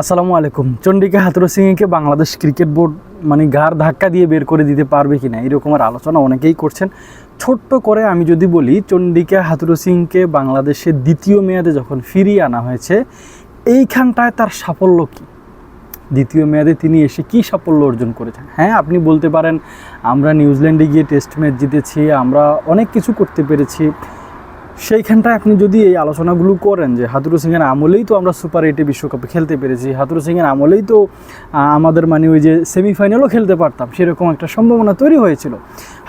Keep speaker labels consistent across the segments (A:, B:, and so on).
A: আসসালামু আলাইকুম। চন্ডিকা হাতুরু সিংকে বাংলাদেশ ক্রিকেট বোর্ড মানে ঘাড় ধাক্কা দিয়ে বের করে দিতে পারবে কি না এরকমের আলোচনা অনেকেই করছেন। ছোট্ট করে আমি যদি বলি, চন্ডিকা হাতুরু সিংকে বাংলাদেশের দ্বিতীয় মেয়াদে যখন ফিরিয়ে আনা হয়েছে, এইখানটায় তার সাফল্য কী? দ্বিতীয় মেয়াদে তিনি এসে কী সাফল্য অর্জন করেছেন? হ্যাঁ আপনি বলতে পারেন, আমরা নিউজিল্যান্ডে গিয়ে টেস্ট ম্যাচ জিতেছি, আমরা অনেক কিছু করতে পেরেছি। সেইখানটায় আপনি যদি এই আলোচনাগুলো করেন যে হাতুরু সিংয়ের আমলেই তো আমরা সুপার এইটে বিশ্বকাপে খেলতে পেরেছি, হাতুরু সিংয়ের আমলেই তো আমাদের মানে ওই যে সেমিফাইনালও খেলতে পারতাম, সেরকম একটা সম্ভাবনা তৈরি হয়েছিল।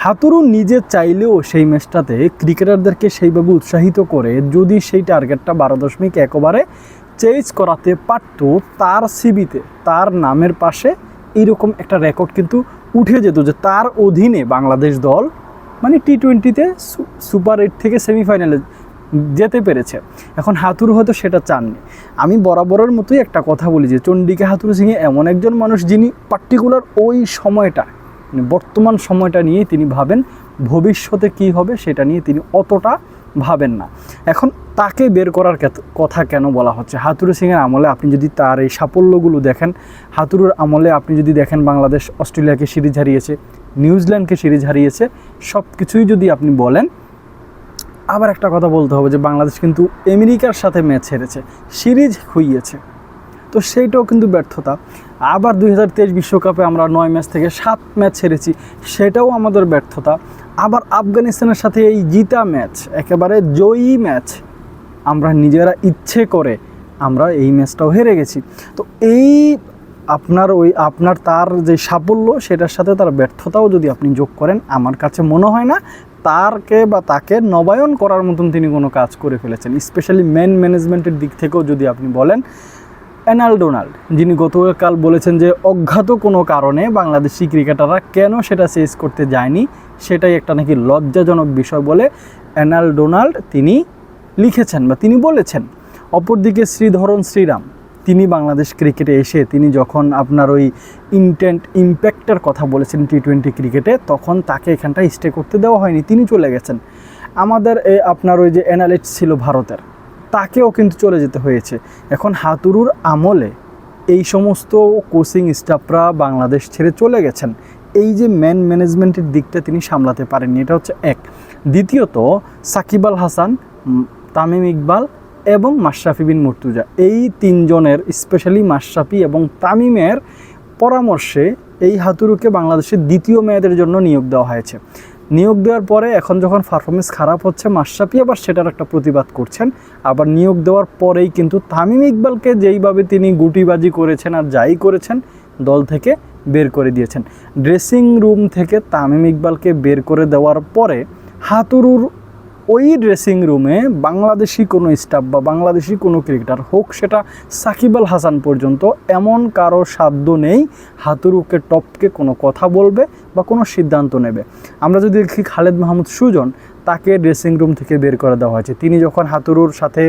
A: হাতুরু নিজে চাইলেও সেই ম্যাচটাতে ক্রিকেটারদেরকে সেইভাবে উৎসাহিত করে যদি সেই টার্গেটটা বারো দশমিক একবারে চেঞ্জ করাতে পারতো, তার সিবিতে, তার নামের পাশে এইরকম একটা রেকর্ড কিন্তু উঠে যেত যে তার অধীনে বাংলাদেশ দল মানে টি টোয়েন্টিতে সুপার এইট থেকে সেমিফাইনালে যেতে পেরেছে। এখন হাতুর হয়তো সেটা চাননি। আমি বরাবরের মতোই একটা কথা বলি যে, চন্ডিকা হাতুরু সিংয়ে এমন একজন মানুষ যিনি পার্টিকুলার ওই সময়টা মানে বর্তমান সময়টা নিয়ে তিনি ভাবেন, ভবিষ্যতে কি হবে সেটা নিয়ে তিনি অতটা ভাবেন না। এখন তাকে বের করার কথা কেন বলা হচ্ছে? হাতুরু সিংয়ের আমলে আপনি যদি তার এই সাফল্যগুলো দেখেন, হাতুরুর আমলে আপনি যদি দেখেন বাংলাদেশ অস্ট্রেলিয়াকে সিরিজ হারিয়েছে নিউজিল্যান্ডকে সিরিজ হারিয়েছে সব কিছুই যদি আপনি বলেন, আবার একটা কথা বলতে হবে যে বাংলাদেশ কিন্তু আমেরিকার সাথে ম্যাচ হেরেছে, সিরিজ হইয়েছে তো সেইটাও কিন্তু ব্যর্থতা। আবার দুই হাজার তেইশ বিশ্বকাপে আমরা নয় ম্যাচ থেকে সাত ম্যাচ হেরেছি, সেটাও আমাদের ব্যর্থতা। আবার আফগানিস্তানের সাথে এই জিতা ম্যাচ, একেবারে জয়ী ম্যাচ, আমরা নিজেরা ইচ্ছে করে আমরা এই ম্যাচটাও হেরে গেছি। তো এই আপনার ওই আপনার তার যে সাফল্য, সেটার সাথে তার ব্যর্থতাও যদি আপনি যোগ করেন, আমার কাছে মনে হয় না তারকে বা তাকে নবায়ন করার মতন তিনি কোনো কাজ করে ফেলেছেন। স্পেশালি ম্যান ম্যানেজমেন্টের দিক থেকেও যদি আপনি বলেন অ্যানাল ডোনাল্ড যিনি গতকাল বলেছেন যে অজ্ঞাত কোনো কারণে বাংলাদেশি ক্রিকেটাররা কেন সেটা চেস করতে যায়নি, সেটাই একটা নাকি লজ্জাজনক বিষয় বলে অ্যানাল ডোনাল্ড তিনি লিখেছেন বা তিনি বলেছেন। অপরদিকে শ্রীধরন শ্রীরাম তিনি বাংলাদেশ ক্রিকেটে এসে তিনি যখন আপনার ওই ইন্টেন্ট ইম্প্যাক্টের কথা বলেছেন টি টোয়েন্টি ক্রিকেটে, তখন তাকে এখানটা স্টে করতে দেওয়া হয়নি, তিনি চলে গেছেন। আমাদের আপনার ওই যে অ্যানালিস্ট ছিল ভারতের, তাকেও কিন্তু চলে যেতে হয়েছে। এখন হাতুরুর আমলে এই সমস্ত কোচিং স্টাফরা বাংলাদেশ ছেড়ে চলে গেছেন। এই যে ম্যান ম্যানেজমেন্টের দিকটা তিনি সামলাতে পারেননি, এটা হচ্ছে এক। দ্বিতীয়ত, সাকিব আল হাসান তামিম ইকবাল এবং মাশরাফি বিন মুর্তুজা। এই তিনজনের স্পেশালি মাশরাফি এবং তামিমের পরামর্শে এই হাতুরুকে বাংলাদেশের দ্বিতীয় মেয়াদের জন্য নিয়োগ দেওয়া হয়েছে। নিয়োগ দেওয়ার পরে এখন যখন পারফরমেন্স খারাপ হচ্ছে, মাশরাফি আবার সেটার একটা প্রতিবাদ করছেন। আবার নিয়োগ দেওয়ার পরেই কিন্তু তামিম ইকবালকে যেইভাবে তিনি গুটিবাজি করেছেন আর যাই করেছেন, দল থেকে বের করে দিয়েছেন। ড্রেসিং রুম থেকে তামিম ইকবালকে বের করে দেওয়ার পরে হাতুরুর ওই ড্রেসিং রুমে বাংলাদেশি কোনো স্টাফ বা বাংলাদেশি কোনো ক্রিকেটার হোক, সেটা সাকিব আল হাসান পর্যন্ত এমন কারও সাধ্য নেই হাতুরুকে টপকে কোনো কথা বলবে বা কোনো সিদ্ধান্ত নেবে। আমরা যদি দেখি খালেদ মাহমুদ সুজন, তাকে ড্রেসিং রুম থেকে বের করে দেওয়া হয়েছে। তিনি যখন হাতুরুর সাথে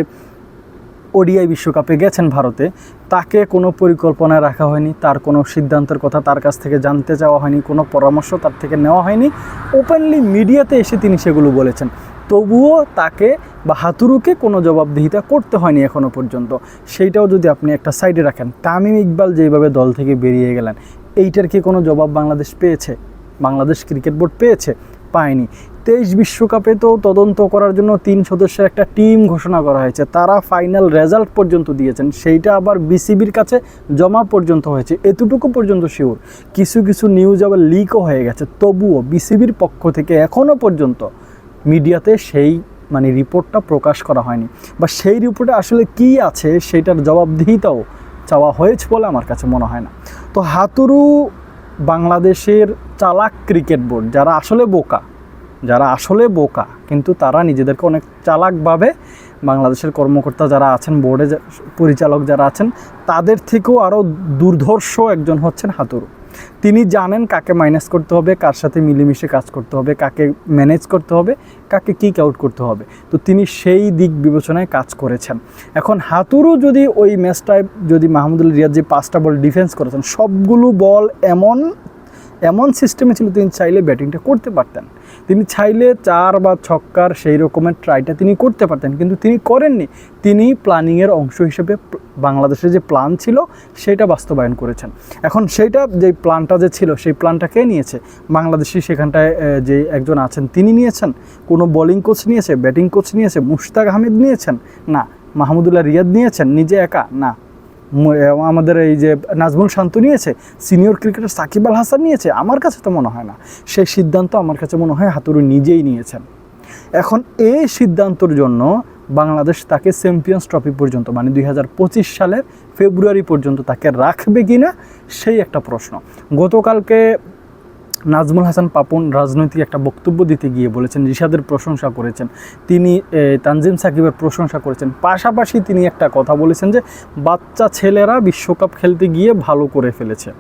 A: ওডিআই বিশ্বকাপে গেছেন ভারতে, তাকে কোনো পরিকল্পনায় রাখা হয়নি, তার কোনো সিদ্ধান্তের কথা তার কাছ থেকে জানতে চাওয়া হয়নি, কোনো পরামর্শ তার থেকে নেওয়া হয়নি। ওপেনলি মিডিয়াতে এসে তিনি সেগুলো বলেছেন। তবুও তাকে বা হাতুরুকে কোনো জবাবদিহিতা করতে হয়নি এখনও পর্যন্ত। সেইটাও যদি আপনি একটা সাইডে রাখেন, তামিম ইকবাল যেভাবে দল থেকে বেরিয়ে গেলেন, এইটার কি কোনো জবাব বাংলাদেশ পেয়েছে? বাংলাদেশ ক্রিকেট বোর্ড পেয়েছে? পায়নি। তেইশ বিশ্বকাপে তো তদন্ত করার জন্য তিন সদস্যের একটা টিম ঘোষণা করা হয়েছে। তারা ফাইনাল রেজাল্ট পর্যন্ত দিয়েছেন। সেইটা আবার বিসিবির কাছে জমা পর্যন্ত হয়েছে। এতটুকু পর্যন্ত শিওর। কিছু কিছু নিউজ আবার লিকও হয়ে গেছে। তবুও বিসিবির পক্ষ থেকে এখনও পর্যন্ত মিডিয়াতে সেই মানে রিপোর্টটা প্রকাশ করা হয়নি। বা সেই রিপোর্টে আসলে কি আছে সেটার জবাবদিহিতাও চাওয়া হয়েছে বলে আমার কাছে মনে হয় না। তো হাতুরু বাংলাদেশের চালাক ক্রিকেট বোর্ড, যারা আসলে বোকা, যারা আসলে বোকা, কিন্তু তারা নিজেদেরকে অনেক চালাকভাবে বাংলাদেশের কর্মকর্তা যারা আছেন, বোর্ডে পরিচালক যারা আছেন, তাদের থেকেও আরও দুর্ধর্ষ একজন হচ্ছেন হাতুরু। তিনি জানেন কাকে মাইনাস করতে হবে, কার সাথে মিলেমিশে কাজ করতে হবে, কাকে ম্যানেজ করতে হবে, কাকে কিক আউট করতে হবে। তো তিনি সেই দিক বিবেচনায় কাজ করেছেন। এখন হাতুরও যদি ওই ম্যাচটায় যদি মাহমুদুল রিয়াজ যে পাঁচটা বল ডিফেন্স করেছেন, সবগুলো বল এমন এমন সিস্টেমে ছিল তিনি চাইলে ব্যাটিংটা করতে পারতেন। তিনি চাইলে চার বা ছক্কার সেই রকমের ট্রাইটা তিনি করতে পারতেন, কিন্তু তিনি করেননি। তিনি প্ল্যানিংয়ের অংশ হিসেবে বাংলাদেশের যে প্ল্যান ছিল, সেটা বাস্তবায়ন করেছেন। এখন সেইটা যে প্ল্যানটা যে ছিল, সেই প্ল্যানটা কে নিয়েছে? বাংলাদেশি সেখানটায় যে একজন আছেন, তিনি নিয়েছেন? কোনো বোলিং কোচ নিয়েছে? ব্যাটিং কোচ নিয়েছে? মুশতাক আহমেদ নিয়েছেন? না। মাহমুদুল্লাহ রিয়াদ নিয়েছেন? নিজে একা? না। আমাদের এই যে নাজমুল শান্ত নিয়েছে, সিনিয়র ক্রিকেটার সাকিব আল হাসান নিয়েছে, আমার কাছে তো মনে হয় না। সেই সিদ্ধান্ত আমার কাছে মনে হয় হাতুরু নিজেই নিয়েছেন। এখন এই সিদ্ধান্তর জন্য বাংলাদেশ তাকে চ্যাম্পিয়ন্স ট্রফি পর্যন্ত মানে দুই হাজার পঁচিশ সালের ফেব্রুয়ারি পর্যন্ত তাকে রাখবে কি না সেই একটা প্রশ্ন। গতকালকে নাজমুল হাসান পাপন রাজনৈতিক একটা বক্তব্য দিতে গিয়ে বলেছেন, রিশাদের প্রশংসা করেছেন। তিনি তানজিম সাকিবের প্রশংসা করেছেন। পাশাপাশি তিনি একটা কথা বলেছেন যে, বাচ্চা ছেলেরা বিশ্বকাপ খেলতে গিয়ে ভালো করে ফেলেছে।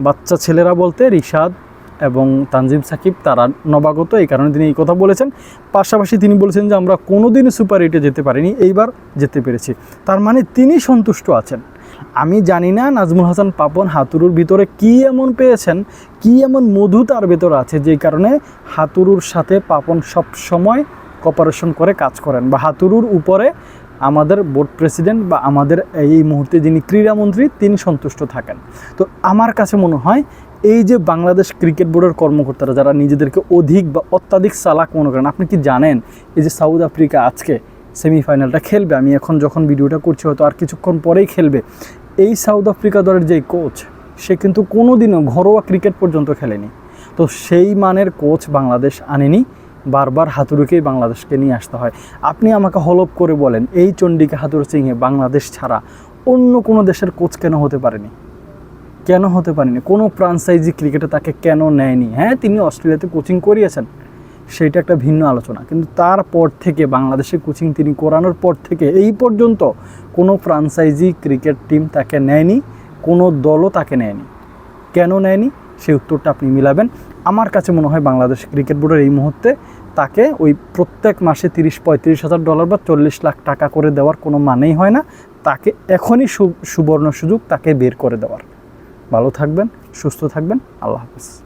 A: বাচ্চা ছেলেরা বলতে রিশাদ এবং তানজিম সাকিব, তারা নবাগত, এই কারণে তিনি এই কথা বলেছেন। পাশাপাশি তিনি বলেছেন যে, আমরা কোনোদিনই সুপার এইটে যেতে পারিনি, এইবার যেতে পেরেছি। তার মানে তিনি সন্তুষ্ট আছেন। আমি জানি না নাজমুল হাসান পাপন হাতুরুর ভিতরে কি এমন পেয়েছেন, কি এমন মধু তার ভেতর আছে যেই কারণে হাতুরুর সাথে পাপন সব সময় কপারেশন করে কাজ করেন। বা হাতুরুর উপরে আমাদের বোর্ড প্রেসিডেন্ট বা আমাদের এই মুহূর্তে যিনি ক্রীড়ামন্ত্রী তিনি সন্তুষ্ট থাকেন। তো আমার কাছে মনে হয় এই যে বাংলাদেশ ক্রিকেট বোর্ডের কর্মকর্তারা যারা নিজেদেরকে অধিক বা অত্যাধিক চালাক মনে করেন, আপনি কি জানেন এই যে সাউথ আফ্রিকা আজকে সেমিফাইনালটা খেলবে। আমি এখন যখন ভিডিওটা করছি, হয়তো আর কিছুক্ষণ পরেই খেলবে। এই সাউথ আফ্রিকা দলের যে কোচ সে কিন্তু কোনোদিনও ঘরোয়া ক্রিকেট পর্যন্ত খেলেনি। তো সেই মানের কোচ বাংলাদেশ আনেনি। বারবার হাতুড়ুকেই বাংলাদেশকে নিয়ে আসতে হয়। আপনি আমাকে হলপ করে বলেন, এই চন্ডিকা হাতুর সিংহে বাংলাদেশ ছাড়া অন্য কোনো দেশের কোচ কেন হতে পারেনি? কেন হতে পারেনি? কোনো ফ্রাঞ্চাইজি ক্রিকেটে তাকে কেন নেয়নি? হ্যাঁ তিনি অস্ট্রেলিয়াতে কোচিং করিয়েছেন। সেইটা একটা ভিন্ন আলোচনা। কিন্তু তারপর থেকে বাংলাদেশে কোচিং তিনি করানোর পর থেকে এই পর্যন্ত কোনো ফ্রাঞ্চাইজি ক্রিকেট টিম তাকে নেয়নি, কোনো দলও তাকে নেয়নি। কেন নেয়নি? সেই উত্তরটা আপনি মিলাবেন। আমার কাছে মনে হয় বাংলাদেশ ক্রিকেট বোর্ডের এই মুহূর্তে তাকে ওই প্রত্যেক মাসে তিরিশ, পঁয়ত্রিশ হাজার ডলার বা চল্লিশ লাখ টাকা করে দেওয়ার কোনো মানেই হয় না। তাকে এখনই সুবর্ণ সুযোগ তাকে বের করে দেওয়ার। ভালো থাকবেন, সুস্থ থাকবেন। আল্লাহ হাফিজ।